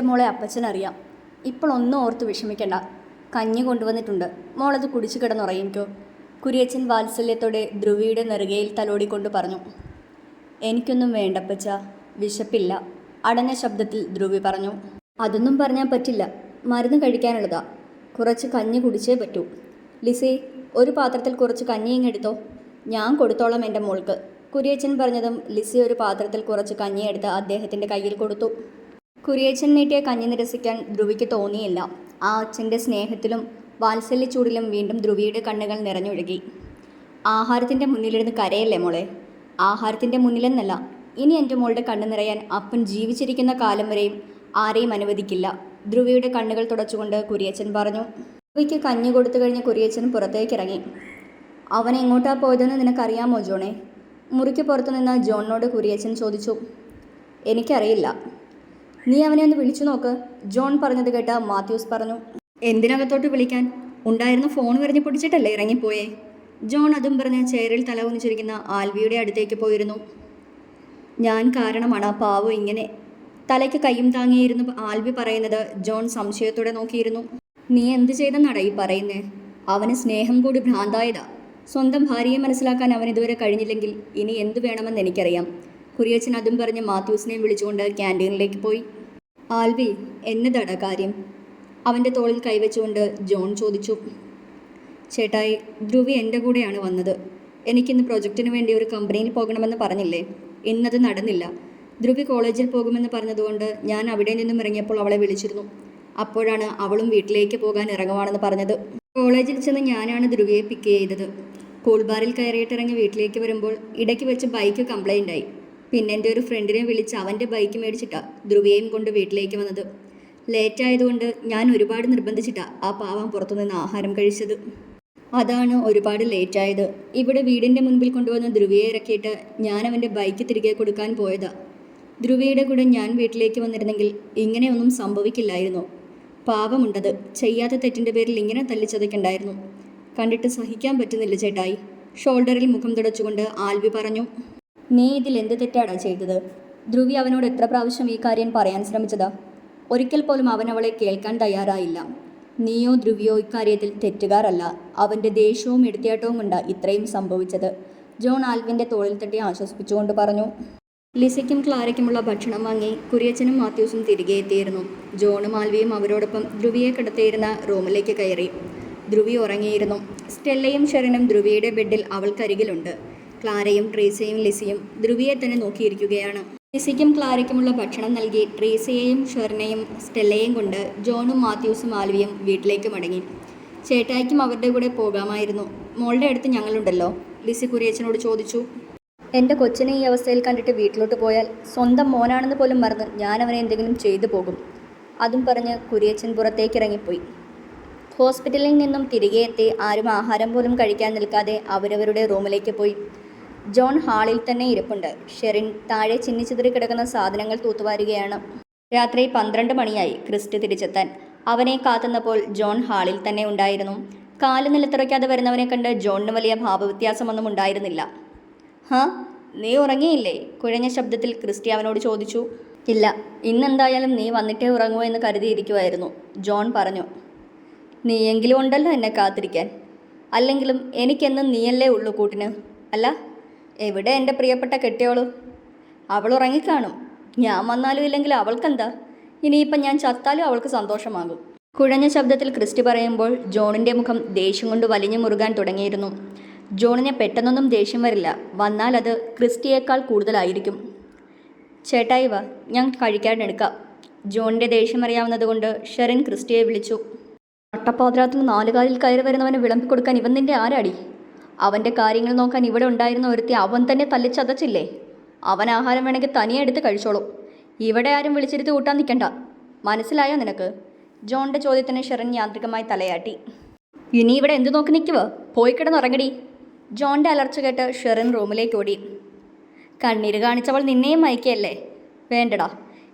എന്റെ മോളെ അപ്പച്ചനറിയാം. ഇപ്പോൾ ഒന്നും ഓർത്ത് വിഷമിക്കണ്ട. കഞ്ഞി കൊണ്ടുവന്നിട്ടുണ്ട്. മോളത് കുടിച്ചു കിടന്നുറങ്ങിക്കോ കുരിയച്ചൻ വാത്സല്യത്തോടെ ധ്രുവിയുടെ നെറുകയിൽ തലോടിക്കൊണ്ട് പറഞ്ഞു. എനിക്കൊന്നും വേണ്ടപ്പച്ച വിശപ്പില്ല. അടഞ്ഞ ശബ്ദത്തിൽ ധ്രുവി പറഞ്ഞു. അതൊന്നും പറഞ്ഞാൽ പറ്റില്ല. മരുന്ന് കഴിക്കാനുള്ളതാ. കുറച്ച് കഞ്ഞി കുടിച്ചേ പറ്റൂ. ലിസി ഒരു പാത്രത്തിൽ കുറച്ച് കഞ്ഞിയും എടുത്തോ. ഞാൻ കൊടുത്തോളാം എന്റെ മോൾക്ക്. കുരിയച്ചൻ പറഞ്ഞതും ലിസി ഒരു പാത്രത്തിൽ കുറച്ച് കഞ്ഞിയെടുത്ത് അദ്ദേഹത്തിന്റെ കയ്യിൽ കൊടുത്തു. കുരിയച്ചൻ നീട്ടിയ കഞ്ഞി നിരസിക്കാൻ ധ്രുവിക്ക് തോന്നിയില്ല. ആ അച്ഛന്റെ സ്നേഹത്തിലും വാത്സല്യച്ചൂടിലും വീണ്ടും ധ്രുവിയുടെ കണ്ണുകൾ നിറഞ്ഞൊഴുകി. ആഹാരത്തിന്റെ മുന്നിലിരുന്ന് കരയല്ലേ മോളെ? ആഹാരത്തിന്റെ മുന്നിലെന്നല്ല ഇനി എന്റെ മോളുടെ കണ്ണു നിറയാൻ അപ്പൻ ജീവിച്ചിരിക്കുന്ന കാലം വരെയും ആരെയും അനുവദിക്കില്ല. ധ്രുവിയുടെ കണ്ണുകൾ തുടച്ചുകൊണ്ട് കുരിയച്ചൻ പറഞ്ഞു ധ്രുവിക്ക് കഞ്ഞി കൊടുത്തു കഴിഞ്ഞ് കുരിയച്ചൻ പുറത്തേക്ക് ഇറങ്ങി അവൻ എങ്ങോട്ടാ പോയതെന്ന് നിനക്കറിയാമോ ജോണേ? മുറിക്ക് പുറത്തു നിന്ന് ജോണിനോട് കുരിയച്ചൻ ചോദിച്ചു എനിക്കറിയില്ല. നീ അവനെ ഒന്ന് വിളിച്ചു നോക്ക്. ജോൺ പറഞ്ഞത് കേട്ട മാത്യൂസ് പറഞ്ഞു. എന്തിനകത്തോട്ട് വിളിക്കാൻ? ഉണ്ടായിരുന്ന ഫോൺ വരഞ്ഞ് പൊടിച്ചിട്ടല്ലേ ഇറങ്ങിപ്പോയേ? ജോൺ അതും പറഞ്ഞ് ചെയറിൽ തല കുനിച്ചിരിക്കുന്ന ആൽവിയുടെ അടുത്തേക്ക് പോയിരുന്നു. ഞാൻ കാരണമാണ് പാവ് ഇങ്ങനെ. തലയ്ക്ക് കൈയും താങ്ങിയിരുന്നു ആൽവി പറയുന്നത് ജോൺ സംശയത്തോടെ നോക്കിയിരുന്നു. നീ എന്ത് ചെയ്തെന്നാടാ ഈ പറയുന്നേ? അവന് സ്നേഹം കൂടി ഭ്രാന്തായതാ. സ്വന്തം ഭാര്യയെ മനസ്സിലാക്കാൻ അവൻ ഇതുവരെ കഴിഞ്ഞില്ലെങ്കിൽ ഇനി എന്ത് വേണമെന്ന് എനിക്കറിയാം. കുരിയച്ചൻ അതും പറഞ്ഞ് മാത്യൂസിനെയും വിളിച്ചുകൊണ്ട് ക്യാന്റീനിലേക്ക് പോയി. ആൽവി എന്നതാണ് കാര്യം? അവന്റെ തോളിൽ കൈവച്ചുകൊണ്ട് ജോൺ ചോദിച്ചു. ചേട്ടായി ധ്രുവി എന്റെ കൂടെയാണ് വന്നത്. എനിക്കിന്ന് പ്രൊജക്റ്റിന് വേണ്ടി ഒരു കമ്പനിയിൽ പോകണമെന്ന് പറഞ്ഞില്ലേ? ഇന്നത് നടന്നില്ല. ധ്രുവി കോളേജിൽ പോകുമെന്ന് പറഞ്ഞതുകൊണ്ട് ഞാൻ അവിടെ നിന്നും ഇറങ്ങിയപ്പോൾ അവളെ വിളിച്ചിരുന്നു. അപ്പോഴാണ് അവളും വീട്ടിലേക്ക് പോകാൻ ഇറങ്ങുവാണെന്ന് പറഞ്ഞത്. കോളേജിൽ ചെന്ന് ഞാനാണ് ധ്രുവിയെ പിക്ക് ചെയ്തത്. കൂൾബാറിൽ കയറിയിട്ടിറങ്ങി വീട്ടിലേക്ക് വരുമ്പോൾ ഇടയ്ക്ക് വെച്ച് ബൈക്ക് കംപ്ലൈന്റ് ആയി പിന്നെ എന്റെ ഒരു ഫ്രണ്ടിനെ വിളിച്ച് അവന്റെ ബൈക്ക് മേടിച്ചിട്ടാ ധ്രുവിയെയും കൊണ്ട് വീട്ടിലേക്ക് വന്നത്. ലേറ്റ് ആയതുകൊണ്ട് ഞാൻ ഒരുപാട് നിർബന്ധിച്ചിട്ടാ ആ പാവം പുറത്തുനിന്ന് ആഹാരം കഴിച്ചത്. അതാണ് ഒരുപാട് ലേറ്റ് ആയത്. ഇവിടെ വീടിന്റെ മുൻപിൽ കൊണ്ടുവന്ന ധ്രുവിയെ ഇറക്കിയിട്ട് ഞാൻ അവന്റെ ബൈക്ക് തിരികെ കൊടുക്കാൻ പോയതാ. ധ്രുവിയുടെ കൂടെ ഞാൻ വീട്ടിലേക്ക് വന്നിരുന്നെങ്കിൽ ഇങ്ങനെയൊന്നും സംഭവിക്കില്ലായിരുന്നു. പാവമുണ്ടത്. ചെയ്യാത്ത തെറ്റിന്റെ പേരിൽ ഇങ്ങനെ തല്ലിച്ചതയ്ക്കുണ്ടായിരുന്നു. കണ്ടിട്ട് സഹിക്കാൻ പറ്റുന്നില്ല ചേട്ടായി. ഷോൾഡറിൽ മുഖം തുടച്ചുകൊണ്ട് ആൽവി പറഞ്ഞു നീ ഇതിൽ എന്ത് തെറ്റാടാ ചെയ്തത്? ധ്രുവി അവനോട് എത്ര പ്രാവശ്യം ഈ കാര്യം പറയാൻ ശ്രമിച്ചതാ? ഒരിക്കൽ പോലും അവൻ അവളെ കേൾക്കാൻ തയ്യാറായില്ല. നീയോ ധ്രുവിയോ ഇക്കാര്യത്തിൽ തെറ്റുകാരല്ല. അവന്റെ ദേഷ്യവും എടുത്തിയാട്ടവും കൊണ്ടാ ഇത്രയും സംഭവിച്ചത്. ജോൺ ആൽവിന്റെ തോളിൽ തട്ടി ആശ്വസിപ്പിച്ചുകൊണ്ട് പറഞ്ഞു ലിസയ്ക്കും ക്ലാരയ്ക്കുമുള്ള ഭക്ഷണം വാങ്ങി കുരിയച്ചനും മാത്യൂസും തിരികെ എത്തിയിരുന്നു. ജോണും ആൽവിയും അവരോടൊപ്പം ധ്രുവിയെ കിടത്തിയിരുന്ന റൂമിലേക്ക് കയറി. ധ്രുവി ഉറങ്ങിയിരുന്നു. സ്റ്റെല്ലയും ഷെറിനും ധ്രുവിയുടെ ബെഡിൽ അവൾക്കരികിലുണ്ട്. ക്ലാരയും ട്രേസയും ലിസിയും ധ്രുവിയെ തന്നെ നോക്കിയിരിക്കുകയാണ്. ലിസിക്കും ക്ലാരയ്ക്കുമുള്ള ഭക്ഷണം നൽകി ട്രേസയെയും ഷെറിനെയും സ്റ്റെല്ലയും കൊണ്ട് ജോണും മാത്യൂസും ആൽവിയും വീട്ടിലേക്ക് മടങ്ങി. ചേട്ടായിക്കും അവരുടെ കൂടെ പോകാമായിരുന്നു. മോളുടെ അടുത്ത് ഞങ്ങളുണ്ടല്ലോ. ലിസി കുരിയച്ചനോട് ചോദിച്ചു. എന്റെ കൊച്ചിനെ ഈ അവസ്ഥയിൽ കണ്ടിട്ട് വീട്ടിലോട്ട് പോയാൽ സ്വന്തം മോനാണെന്ന് പോലും മറന്ന് ഞാൻ അവനെ എന്തെങ്കിലും ചെയ്തു പോകും. അതും പറഞ്ഞ് കുരിയച്ചൻ പുറത്തേക്ക് ഇറങ്ങിപ്പോയി ഹോസ്പിറ്റലിൽ നിന്നും തിരികെ എത്തി ആരും ആഹാരം പോലും കഴിക്കാൻ നിൽക്കാതെ അവരവരുടെ റൂമിലേക്ക് പോയി. ജോൺ ഹാളിൽ തന്നെ ഇരിപ്പുണ്ട്. ഷെറിൻ താഴെ ചിന്നിച്ചിതറി കിടക്കുന്ന സാധനങ്ങൾ തൂത്തുവാരുകയാണ്. രാത്രി പന്ത്രണ്ട് മണിയായി ക്രിസ്റ്റ് തിരിച്ചെത്താൻ. അവനെ കാത്തുന്നപ്പോൾ ജോൺ ഹാളിൽ തന്നെ ഉണ്ടായിരുന്നു. കാൽ നിലത്തിറക്കാതെ വരുന്നവനെ കണ്ട് ജോണിന് വലിയ ഭാവവ്യത്യാസമൊന്നും ഉണ്ടായിരുന്നില്ല. ഹാ നീ ഉറങ്ങിയില്ലേ? കുഴഞ്ഞ ശബ്ദത്തിൽ ക്രിസ്റ്റി അവനോട് ചോദിച്ചു. ഇല്ല ഇന്നെന്തായാലും നീ വന്നിട്ടേ ഉറങ്ങൂ എന്ന് കരുതിയിരിക്കുമായിരുന്നു ജോൺ പറഞ്ഞു. നീയെങ്കിലും ഉണ്ടല്ലോ എന്നെ കാത്തിരിക്കാൻ. അല്ലെങ്കിലും എനിക്കെന്നും നീയല്ലേ ഉള്ളൂ കൂട്ടിന് അല്ല? എവിടെ എന്റെ പ്രിയപ്പെട്ട കെട്ടിയോളും? അവൾ ഉറങ്ങിക്കാണും. ഞാൻ വന്നാലും ഇല്ലെങ്കിൽ അവൾക്കെന്താ? ഇനിയിപ്പം ഞാൻ ചത്താലും അവൾക്ക് സന്തോഷമാകും. കുഴഞ്ഞ ശബ്ദത്തിൽ ക്രിസ്റ്റി പറയുമ്പോൾ ജോണിന്റെ മുഖം ദേഷ്യം കൊണ്ട് വലിഞ്ഞു മുറുകാൻ തുടങ്ങിയിരുന്നു. ജോണിനെ പെട്ടെന്നൊന്നും ദേഷ്യം വരില്ല. വന്നാൽ അത് ക്രിസ്റ്റിയേക്കാൾ കൂടുതലായിരിക്കും. ചേട്ടായി വാ ഞാൻ കഴിക്കാനെടുക്കാം ജോണിന്റെ ദേഷ്യം അറിയാവുന്നതുകൊണ്ട് ഷെറിൻ ക്രിസ്റ്റിയെ വിളിച്ചു. അട്ടപ്പാതിരാത്തിന് നാലുകാലിൽ കയറി വരുന്നവനെ വിളമ്പിക്കൊടുക്കാൻ ഇവൻ നിന്റെ ആരാടി? അവന്റെ കാര്യങ്ങൾ നോക്കാൻ ഇവിടെ ഉണ്ടായിരുന്ന ഒരുത്തി അവൻ തന്നെ തല്ലിച്ചതച്ചില്ലേ? അവൻ ആഹാരം വേണമെങ്കിൽ തനിയെ എടുത്ത് കഴിച്ചോളൂ. ഇവിടെ ആരും വിളിച്ചിരുത്തി കൂട്ടാൻ നിൽക്കണ്ട. മനസ്സിലായോ നിനക്ക്? ജോണിന്റെ ചോദ്യത്തിന് ഷെറിൻ യാന്ത്രികമായി തലയാട്ടി. ഇനി ഇവിടെ എന്ത് നോക്കി നിൽക്കുവോ? പോയി കിടന്നുറങ്ങടി. ജോണിന്റെ അലർച്ച കേട്ട് ഷെറിൻ റൂമിലേക്ക് ഓടി. കണ്ണീര് കാണിച്ചവൾ നിന്നെയും മയക്കയല്ലേ? വേണ്ടടാ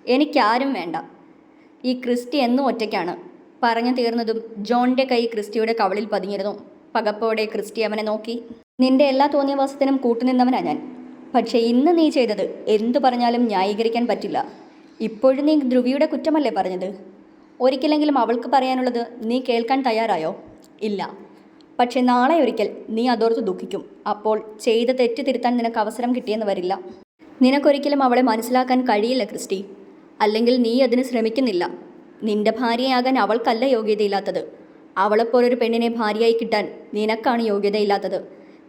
എനിക്കാരും വേണ്ട. ഈ ക്രിസ്റ്റി എന്നും ഒറ്റയ്ക്കാണ്. പറഞ്ഞു തീർന്നതും ജോണിന്റെ കൈ ക്രിസ്റ്റിയുടെ കവളിൽ പതിഞ്ഞിരുന്നു. പകപ്പോടെ ക്രിസ്റ്റി അവനെ നോക്കി. നിന്റെ എല്ലാ തോന്നിയവാസത്തിനും കൂട്ടുനിന്നവനാ ഞാൻ. പക്ഷേ ഇന്ന് നീ ചെയ്തത് എന്തു പറഞ്ഞാലും ന്യായീകരിക്കാൻ പറ്റില്ല. ഇപ്പോഴും നീ ധ്രുവിയുടെ കുറ്റമല്ലേ പറഞ്ഞത്? ഒരിക്കലെങ്കിലും അവൾക്ക് പറയാനുള്ളത് നീ കേൾക്കാൻ തയ്യാറായോ? ഇല്ല. പക്ഷെ നാളെ ഒരിക്കൽ നീ അതോർത്ത് ദുഃഖിക്കും. അപ്പോൾ ചെയ്ത തെറ്റ് തിരുത്താൻ നിനക്ക് അവസരം കിട്ടിയെന്ന് വരില്ല. നിനക്കൊരിക്കലും അവളെ മനസ്സിലാക്കാൻ കഴിയില്ല ക്രിസ്റ്റി. അല്ലെങ്കിൽ നീ അതിന് ശ്രമിക്കുന്നില്ല. നിന്റെ ഭാര്യയാകാൻ അവൾക്കല്ല യോഗ്യതയില്ലാത്തത്. അവളെപ്പോലൊരു പെണ്ണിനെ ഭാര്യയായി കിട്ടാൻ നിനക്കാണ് യോഗ്യതയില്ലാത്തത്.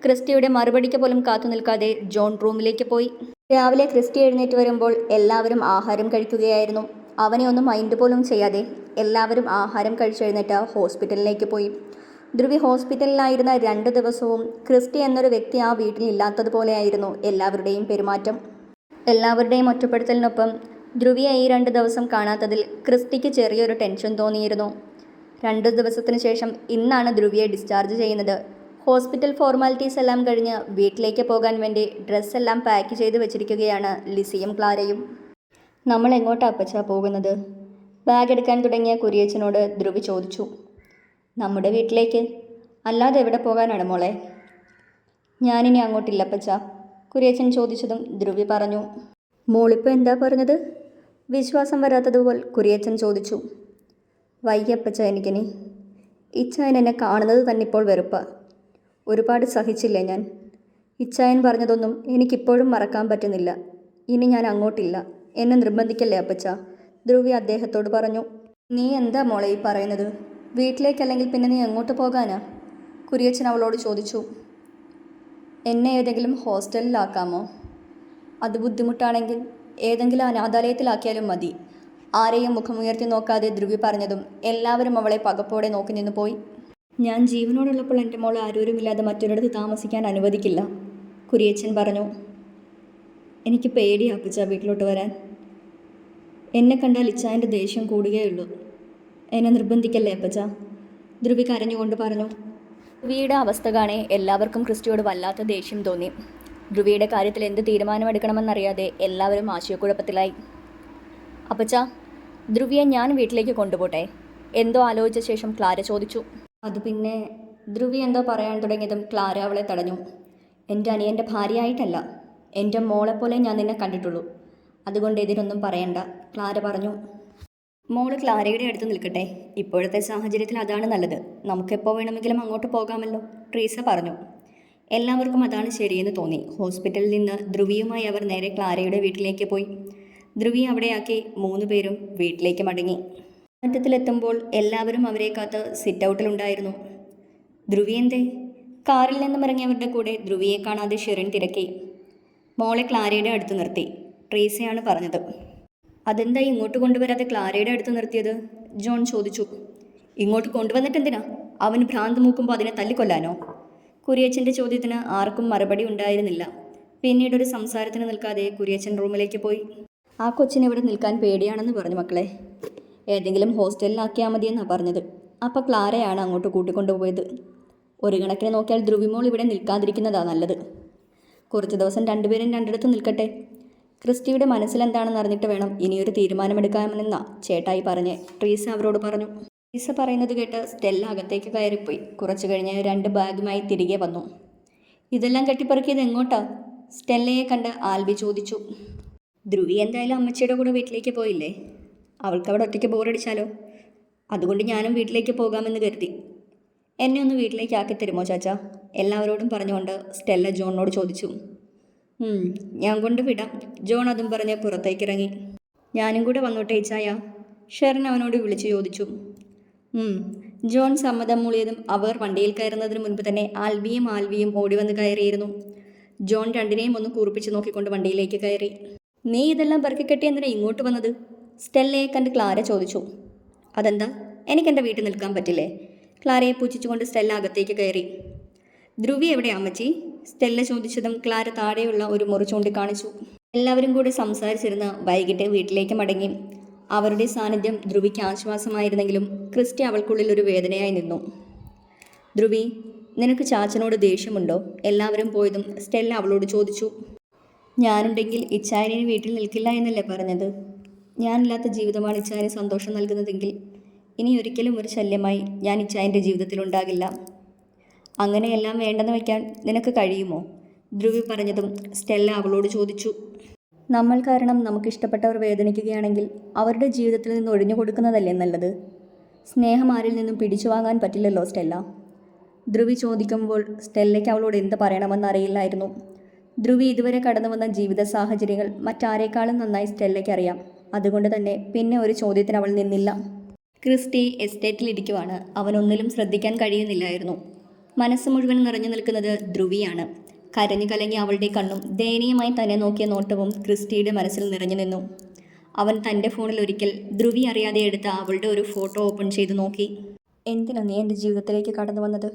ക്രിസ്റ്റിയുടെ മറുപടിക്ക് പോലും കാത്തു നിൽക്കാതെ ജോൺ റൂമിലേക്ക് പോയി. രാവിലെ ക്രിസ്റ്റി എഴുന്നേറ്റ് വരുമ്പോൾ എല്ലാവരും ആഹാരം കഴിക്കുകയായിരുന്നു. അവനെ ഒന്നും മൈൻഡ് പോലും ചെയ്യാതെ എല്ലാവരും ആഹാരം കഴിച്ചെഴുന്നേറ്റ് ഹോസ്പിറ്റലിലേക്ക് പോയി. ധ്രുവി ഹോസ്പിറ്റലിലായിരുന്ന രണ്ട് ദിവസവും ക്രിസ്റ്റി എന്നൊരു വ്യക്തി ആ വീട്ടിൽ ഇല്ലാത്തതുപോലെയായിരുന്നു എല്ലാവരുടെയും പെരുമാറ്റം. എല്ലാവരുടെയും ഒറ്റപ്പെടുത്തലിനൊപ്പം ധ്രുവിയെ ഈ രണ്ട് ദിവസം കാണാത്തതിൽ ക്രിസ്റ്റിക്ക് ചെറിയൊരു ടെൻഷൻ തോന്നിയിരുന്നു. രണ്ട് ദിവസത്തിന് ശേഷം ഇന്നാണ് ധ്രുവിയെ ഡിസ്ചാർജ് ചെയ്യുന്നത്. ഹോസ്പിറ്റൽ ഫോർമാലിറ്റീസ് എല്ലാം കഴിഞ്ഞ് വീട്ടിലേക്ക് പോകാൻ വേണ്ടി ഡ്രസ്സെല്ലാം പാക്ക് ചെയ്ത് വെച്ചിരിക്കുകയാണ് ലിസിയും ക്ലാരയും. നമ്മൾ എങ്ങോട്ടാ അപ്പച്ചാ പോകുന്നത്? ബാഗ് എടുക്കാൻ തുടങ്ങിയ കുരിയച്ചനോട് ധ്രുവി ചോദിച്ചു. നമ്മുടെ വീട്ടിലേക്ക്. അല്ലാതെ എവിടെ പോകാനാണ് മോളെ? ഞാനിനി അങ്ങോട്ടില്ല അപ്പച്ച കുരിയച്ചൻ ചോദിച്ചതും ധ്രുവി പറഞ്ഞു. മോളിപ്പോൾ എന്താ പറഞ്ഞത്? വിശ്വാസം വരാത്തതുപോലെ കുരിയച്ചൻ ചോദിച്ചു. വയ്യപ്പച്ച എനിക്കിനി ഇച്ചായൻ എന്നെ കാണുന്നത് തന്നെ ഇപ്പോൾ വെറുപ്പാണ് ഒരുപാട് സഹിച്ചില്ലേ ഞാൻ? ഇച്ചായൻ പറഞ്ഞതൊന്നും എനിക്കിപ്പോഴും മറക്കാൻ പറ്റുന്നില്ല. ഇനി ഞാൻ അങ്ങോട്ടില്ല. എന്നെ നിർബന്ധിക്കല്ലേ അപ്പച്ച? ധ്രുവി അദ്ദേഹത്തോട് പറഞ്ഞു നീ എന്താ മോളെ ഈ പറയുന്നത്? വീട്ടിലേക്കല്ലെങ്കിൽ പിന്നെ നീ എങ്ങോട്ട് പോകാനാ? കുരിയച്ചൻ അവളോട് ചോദിച്ചു എന്നെ ഏതെങ്കിലും ഹോസ്റ്റലിലാക്കാമോ? അത് ബുദ്ധിമുട്ടാണെങ്കിൽ ഏതെങ്കിലും അനാഥാലയത്തിലാക്കിയാലും മതി. ആരെയും മുഖമുയർത്തി നോക്കാതെ ധ്രുവി പറഞ്ഞതും എല്ലാവരും അവളെ പകപ്പോടെ നോക്കി നിന്ന് പോയി. ഞാൻ ജീവനോടുള്ളപ്പോൾ എന്റെ മോൾ ആരോരുമില്ലാതെ മറ്റൊരിടത്ത് താമസിക്കാൻ അനുവദിക്കില്ല കുരിയച്ചൻ പറഞ്ഞു. എനിക്ക് പേടിയാ അപ്പച്ച വീട്ടിലോട്ട് വരാൻ. എന്നെ കണ്ടാൽ ഇച്ചായന്റെ ദേഷ്യം കൂടുകയുള്ളൂ. എന്നെ നിർബന്ധിക്കല്ലേ അപ്പച്ച? ധ്രുവി കരഞ്ഞുകൊണ്ട് പറഞ്ഞു. ധ്രുവിയുടെ അവസ്ഥ കാണേ എല്ലാവർക്കും ക്രിസ്റ്റിയോട് വല്ലാത്ത ദേഷ്യം തോന്നി. ധ്രുവിയുടെ കാര്യത്തിൽ എന്ത് തീരുമാനമെടുക്കണമെന്നറിയാതെ എല്ലാവരും ആശയക്കുഴപ്പത്തിലായി. അപ്പച്ച ധ്രുവിയെ ഞാൻ വീട്ടിലേക്ക് കൊണ്ടുപോട്ടെ? എന്തോ ആലോചിച്ച ശേഷം ക്ലാര ചോദിച്ചു. അത് പിന്നെ ധ്രുവി എന്തോ പറയാൻ തുടങ്ങിയതും ക്ലാര അവളെ തടഞ്ഞു. എന്റെ അനിയന്റെ ഭാര്യയായിട്ടല്ല എന്റെ മോളെപ്പോലെ ഞാൻ നിന്നെ കണ്ടിട്ടുള്ളൂ. അതുകൊണ്ട് ഇതിനൊന്നും പറയണ്ട ക്ലാര പറഞ്ഞു. മോൾ ക്ലാരയുടെ അടുത്ത് നിൽക്കട്ടെ. ഇപ്പോഴത്തെ സാഹചര്യത്തിൽ അതാണ് നല്ലത്. നമുക്കെപ്പോൾ വേണമെങ്കിലും അങ്ങോട്ട് പോകാമല്ലോ ട്രീസ പറഞ്ഞു. എല്ലാവർക്കും അതാണ് ശരിയെന്ന് തോന്നി. ഹോസ്പിറ്റലിൽ നിന്ന് ധ്രുവിയുമായി അവർ നേരെ ക്ലാരയുടെ വീട്ടിലേക്ക് പോയി. ധ്രുവി അവിടെയാക്കി മൂന്ന് പേരും വീട്ടിലേക്ക് മടങ്ങി. മറ്റത്തിലെത്തുമ്പോൾ എല്ലാവരും അവരെ കാത്ത് സിറ്റ് ഔട്ടിലുണ്ടായിരുന്നു ധ്രുവി എന്തേ? കാറിൽ നിന്നും ഇറങ്ങിയവരുടെ കൂടെ ധ്രുവിയെ കാണാതെ ഷെറിൻ തിരക്കി. മോളെ ക്ലാരയുടെ അടുത്ത് നിർത്തി. ട്രേസയാണ് പറഞ്ഞത്. അതെന്താ ഇങ്ങോട്ട് കൊണ്ടുവരാതെ ക്ലാരയുടെ അടുത്ത് നിർത്തിയത്? ജോൺ ചോദിച്ചു. ഇങ്ങോട്ട് കൊണ്ടുവന്നിട്ട് എന്തിനാ അവൻ ഭ്രാന്ത് മൂക്കുമ്പോൾ അതിനെ തല്ലിക്കൊല്ലാനോ? കുരിയച്ചന്റെ ചോദ്യത്തിന് ആർക്കും മറുപടി ഉണ്ടായിരുന്നില്ല. പിന്നീടൊരു സംസാരത്തിന് നിൽക്കാതെ കുരിയച്ചൻ റൂമിലേക്ക് പോയി. ആ കൊച്ചിന് ഇവിടെ നിൽക്കാൻ പേടിയാണെന്ന് പറഞ്ഞു മക്കളെ. ഏതെങ്കിലും ഹോസ്റ്റലിലാക്കിയാൽ മതിയെന്നാണ് പറഞ്ഞത്. അപ്പോൾ ക്ലാരയാണ് അങ്ങോട്ട് കൂട്ടിക്കൊണ്ടുപോയത്. ഒരു കണക്കിന് നോക്കിയാൽ ധ്രുവിമോൾ ഇവിടെ നിൽക്കാതിരിക്കുന്നതാണ് നല്ലത്. കുറച്ച് ദിവസം രണ്ടുപേരും രണ്ടിടത്ത് നിൽക്കട്ടെ. ക്രിസ്റ്റിയുടെ മനസ്സിലെന്താണെന്ന് അറിഞ്ഞിട്ട് വേണം ഇനിയൊരു തീരുമാനമെടുക്കാമെന്നാ ചേട്ടായി പറഞ്ഞ്. ട്രീസ അവരോട് പറഞ്ഞു. ട്രീസ പറയുന്നത് കേട്ട് സ്റ്റെല്ല അകത്തേക്ക് കയറിപ്പോയി. കുറച്ചു കഴിഞ്ഞ് രണ്ട് ബാഗുമായി തിരികെ വന്നു. ഇതെല്ലാം കെട്ടിപ്പറക്കിയത് എങ്ങോട്ടാ? സ്റ്റെല്ലയെ കണ്ട് ആൽബി ചോദിച്ചു. ധ്രുവി എന്തായാലും അമ്മച്ചിയുടെ കൂടെ വീട്ടിലേക്ക് പോയില്ലേ? അവൾക്ക് അവിടെ ഒറ്റയ്ക്ക് ബോറടിച്ചാലോ? അതുകൊണ്ട് ഞാനും വീട്ടിലേക്ക് പോകാമെന്ന് കരുതി. എന്നെ ഒന്ന് വീട്ടിലേക്ക് ആക്കി തരുമോ ചാച്ച? എല്ലാവരോടും പറഞ്ഞുകൊണ്ട് സ്റ്റെല്ല ജോണിനോട് ചോദിച്ചു. ഞാൻ കൊണ്ട് വിടാം. ജോൺ അതും പറഞ്ഞ് പുറത്തേക്ക് ഇറങ്ങി ഞാനും കൂടെ വന്നോട്ടെ ചായ? ഷെറിൻ അവനോട് വിളിച്ചു ചോദിച്ചു. ജോൺ സമ്മതം മൂളിയതും അവർ വണ്ടിയിൽ കയറുന്നതിന് മുൻപ് തന്നെ ആൽബിയും ആൽവിയും ഓടി വന്ന് കയറിയിരുന്നു. ജോൺ രണ്ടിനെയും ഒന്ന് കൂർപ്പിച്ച് നോക്കിക്കൊണ്ട് വണ്ടിയിലേക്ക് കയറി. നീ ഇതെല്ലാം പെറുക്കിക്കെട്ടി എന്തിനാ ഇങ്ങോട്ട് വന്നത്? സ്റ്റെല്ലയെ കണ്ട് ക്ലാര ചോദിച്ചു. അതെന്താ? എനിക്ക് എന്റെ വീട്ടിൽ നിൽക്കാൻ പറ്റില്ലേ? ക്ലാരയെ പൂച്ചിച്ചുകൊണ്ട് സ്റ്റെല്ല അകത്തേക്ക് കയറി. ധ്രുവി എവിടെ അമ്മച്ചി? സ്റ്റെല്ല ചോദിച്ചതും ക്ലാര താഴെയുള്ള ഒരു മുറി ചൂണ്ടിക്കാണിച്ചു. എല്ലാവരും കൂടി സംസാരിച്ചിരുന്ന് വൈകിട്ട് വീട്ടിലേക്ക് മടങ്ങി. അവരുടെ സാന്നിധ്യം ധ്രുവിക്ക് ആശ്വാസമായിരുന്നെങ്കിലും ക്രിസ്റ്റി അവൾക്കുള്ളിൽ ഒരു വേദനയായി നിന്നു. ധ്രുവി നിനക്ക് ചാച്ചനോട് ദേഷ്യമുണ്ടോ? എല്ലാവരും പോയതും സ്റ്റെല്ല അവളോട് ചോദിച്ചു. ഞാനുണ്ടെങ്കിൽ ഇച്ചായനെ വീട്ടിൽ നിൽക്കില്ല എന്നല്ലേ പറഞ്ഞത്? ഞാനില്ലാത്ത ജീവിതമാണ് ഇച്ചായന് സന്തോഷം നൽകുന്നതെങ്കിൽ. ഇനി ഒരിക്കലും ഒരു ശല്യമായി ഞാൻ ഇച്ചായന്റെ ജീവിതത്തിലുണ്ടാകില്ല അങ്ങനെയെല്ലാം വേണ്ടെന്ന് വയ്ക്കാൻ നിനക്ക് കഴിയുമോ? ധ്രുവി പറഞ്ഞതും സ്റ്റെല്ല അവളോട് ചോദിച്ചു. നമ്മൾ കാരണം നമുക്ക് ഇഷ്ടപ്പെട്ടവർ വേദനിക്കുകയാണെങ്കിൽ അവരുടെ ജീവിതത്തിൽ നിന്ന് ഒഴിഞ്ഞു കൊടുക്കുന്നതല്ലേ നല്ലത്? സ്നേഹം ആരിൽ നിന്നും പിടിച്ചു വാങ്ങാൻ പറ്റില്ലല്ലോ സ്റ്റെല്ല. ധ്രുവി ചോദിക്കുമ്പോൾ സ്റ്റെല്ലയ്ക്ക് അവളോട് എന്ത് പറയണമെന്ന് അറിയില്ലായിരുന്നു. ധ്രുവി ഇതുവരെ കടന്നു വന്ന ജീവിത സാഹചര്യങ്ങൾ മറ്റാരേക്കാളും നന്നായി സ്റ്റെല്ലയ്ക്ക് അറിയാം. അതുകൊണ്ട് തന്നെ പിന്നെ ഒരു ചോദ്യത്തിന് അവൾ നിന്നില്ല. ക്രിസ്റ്റി എസ്റ്റേറ്റിൽ എസ്റ്റേറ്റിലിരിക്കുവാണ് അവനൊന്നിലും ശ്രദ്ധിക്കാൻ കഴിയുന്നില്ലായിരുന്നു. മനസ്സ് മുഴുവൻ നിറഞ്ഞു നിൽക്കുന്നത് ധ്രുവിയാണ്. കരഞ്ഞു കലങ്ങി അവളുടെ കണ്ണും ദയനീയമായി തന്നെ നോക്കിയ നോട്ടവും ക്രിസ്റ്റിയുടെ മനസ്സിൽ നിറഞ്ഞു നിന്നു. അവൻ തന്റെ ഫോണിൽ ഒരിക്കൽ ധ്രുവി അറിയാതെ എടുത്ത അവളുടെ ഒരു ഫോട്ടോ ഓപ്പൺ ചെയ്തു നോക്കി. എന്തിനാ നീ എന്റെ ജീവിതത്തിലേക്ക് കടന്നു വന്നത്?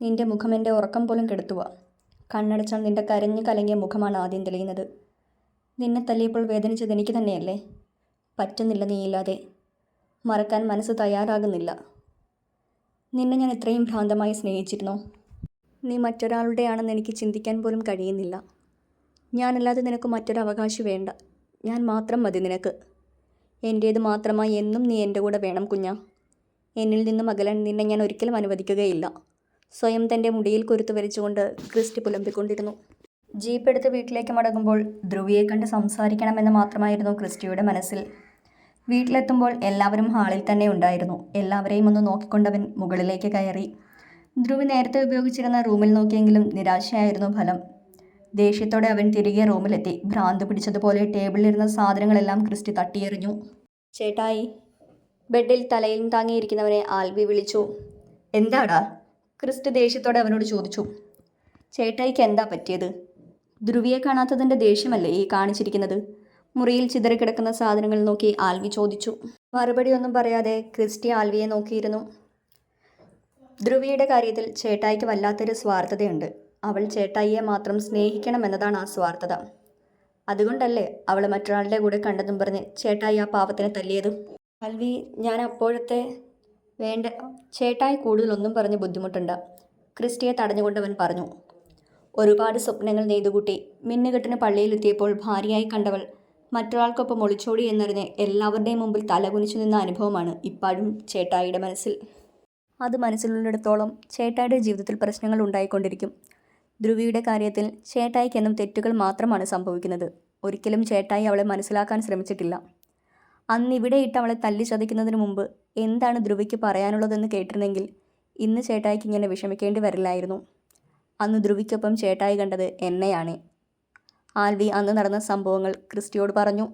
നിന്റെ മുഖം എന്റെ ഉറക്കം പോലും കെടുത്തുക കണ്ണടച്ചാൽ നിന്റെ കരഞ്ഞു കലങ്ങിയ മുഖമാണ് ആദ്യം തെളിയുന്നത്. നിന്നെ തല്ലിയപ്പോൾ വേദനിച്ചത് എനിക്ക് തന്നെയല്ലേ? പറ്റുന്നില്ല നീയില്ലാതെ. മറക്കാൻ മനസ്സ് തയ്യാറാകുന്നില്ല. നിന്നെ ഞാൻ ഇത്രയും ഭ്രാന്തമായി സ്നേഹിച്ചിരുന്നോ? നീ മറ്റൊരാളുടെയാണെന്ന് എനിക്ക് ചിന്തിക്കാൻ പോലും കഴിയുന്നില്ല. ഞാനല്ലാതെ നിനക്ക് മറ്റൊരവകാശം വേണ്ട. ഞാൻ മാത്രം മതി നിനക്ക്. എന്റേത് മാത്രമായി എന്നും നീ എന്റെ കൂടെ വേണം കുഞ്ഞ. എന്നിൽ നിന്നും അകലൻ നിന്നെ ഞാൻ ഒരിക്കലും അനുവദിക്കുകയില്ല. സ്വയം തന്റെ മുടിയിൽ കുരുത്തു വരച്ചുകൊണ്ട് ക്രിസ്റ്റി പുലമ്പിക്കൊണ്ടിരുന്നു. ജീപ്പ് എടുത്ത് വീട്ടിലേക്ക് മടങ്ങുമ്പോൾ ധ്രുവിയെ കണ്ട് സംസാരിക്കണമെന്ന് മാത്രമായിരുന്നു ക്രിസ്റ്റിയുടെ മനസ്സിൽ. വീട്ടിലെത്തുമ്പോൾ എല്ലാവരും ഹാളിൽ തന്നെ ഉണ്ടായിരുന്നു. എല്ലാവരെയും ഒന്ന് നോക്കിക്കൊണ്ടവൻ മുകളിലേക്ക് കയറി. ധ്രുവി നേരത്തെ ഉപയോഗിച്ചിരുന്ന റൂമിൽ നോക്കിയെങ്കിലും നിരാശയായിരുന്നു ഫലം. ദേഷ്യത്തോടെ അവൻ തിരികെ റൂമിലെത്തി. ഭ്രാന്ത് പിടിച്ചതുപോലെ ടേബിളിലിരുന്ന സാധനങ്ങളെല്ലാം ക്രിസ്റ്റി തട്ടിയെറിഞ്ഞു. ചേട്ടായി ബെഡിൽ തലയിൽ താങ്ങിയിരിക്കുന്നവനെ ആൽബി വിളിച്ചു. എന്താടാ? ക്രിസ്റ്റി ദേഷ്യത്തോടെ അവനോട് ചോദിച്ചു ചേട്ടായിക്ക് എന്താ പറ്റിയത്? ധ്രുവിയെ കാണാത്തതിന്റെ ദേഷ്യമല്ലേ ഈ കാണിച്ചിരിക്കുന്നത്? മുറിയിൽ ചിതറിക്കിടക്കുന്ന സാധനങ്ങൾ നോക്കി ആൽവി ചോദിച്ചു. മറുപടി ഒന്നും പറയാതെ ക്രിസ്റ്റി ആൽവിയെ നോക്കിയിരുന്നു. ധ്രുവിയുടെ കാര്യത്തിൽ ചേട്ടായിക്ക് വല്ലാത്തൊരു സ്വാർത്ഥതയുണ്ട്. അവൾ ചേട്ടായിയെ മാത്രം സ്നേഹിക്കണമെന്നതാണ് ആ സ്വാർത്ഥത. അതുകൊണ്ടല്ലേ അവൾ മറ്റൊരാളുടെ കൂടെ കണ്ടതും പറഞ്ഞ് ചേട്ടായി ആ പാവത്തിനെ തല്ലിയത്? ആൽവി ഞാൻ അപ്പോഴത്തെ വേണ്ട. ചേട്ടായി കൂടുതലൊന്നും പറഞ്ഞ് ബുദ്ധിമുട്ടുണ്ട്. ക്രിസ്റ്റിയെ തടഞ്ഞുകൊണ്ടവൻ പറഞ്ഞു. ഒരുപാട് സ്വപ്നങ്ങൾ നെയ്തുകൂട്ടി മിന്നുകെട്ടിന് പള്ളിയിലെത്തിയപ്പോൾ ഭാര്യയായി കണ്ടവൾ മറ്റൊരാൾക്കൊപ്പം ഒളിച്ചോടി എന്നറിഞ്ഞ് എല്ലാവരുടെയും മുമ്പിൽ തലകുനിച്ചു നിന്ന അനുഭവമാണ് ഇപ്പോഴും ചേട്ടായിയുടെ മനസ്സിൽ. അത് മനസ്സിലുള്ളിടത്തോളം ചേട്ടായിയുടെ ജീവിതത്തിൽ പ്രശ്നങ്ങൾ ഉണ്ടായിക്കൊണ്ടിരിക്കും. ധ്രുവിയുടെ കാര്യത്തിൽ ചേട്ടായിക്കെന്നും തെറ്റുകൾ മാത്രമാണ് സംഭവിക്കുന്നത്. ഒരിക്കലും ചേട്ടായി അവളെ മനസ്സിലാക്കാൻ ശ്രമിച്ചിട്ടില്ല. അന്ന് ഇവിടെ ഇട്ട് അവളെ തല്ലി ചതിക്കുന്നതിന് മുമ്പ് എന്താണ് ധ്രുവയ്ക്ക് പറയാനുള്ളതെന്ന് കേട്ടിരുന്നെങ്കിൽ ഇന്ന് ചേട്ടായിക്ക് ഇങ്ങനെ വിഷമിക്കേണ്ടി വരില്ലായിരുന്നു. അന്ന് ധ്രുവിക്കൊപ്പം ചേട്ടായി കണ്ടത് എന്നെയാണ്. ആൽവി അന്ന് നടന്ന സംഭവങ്ങൾ ക്രിസ്റ്റിയോട് പറഞ്ഞു.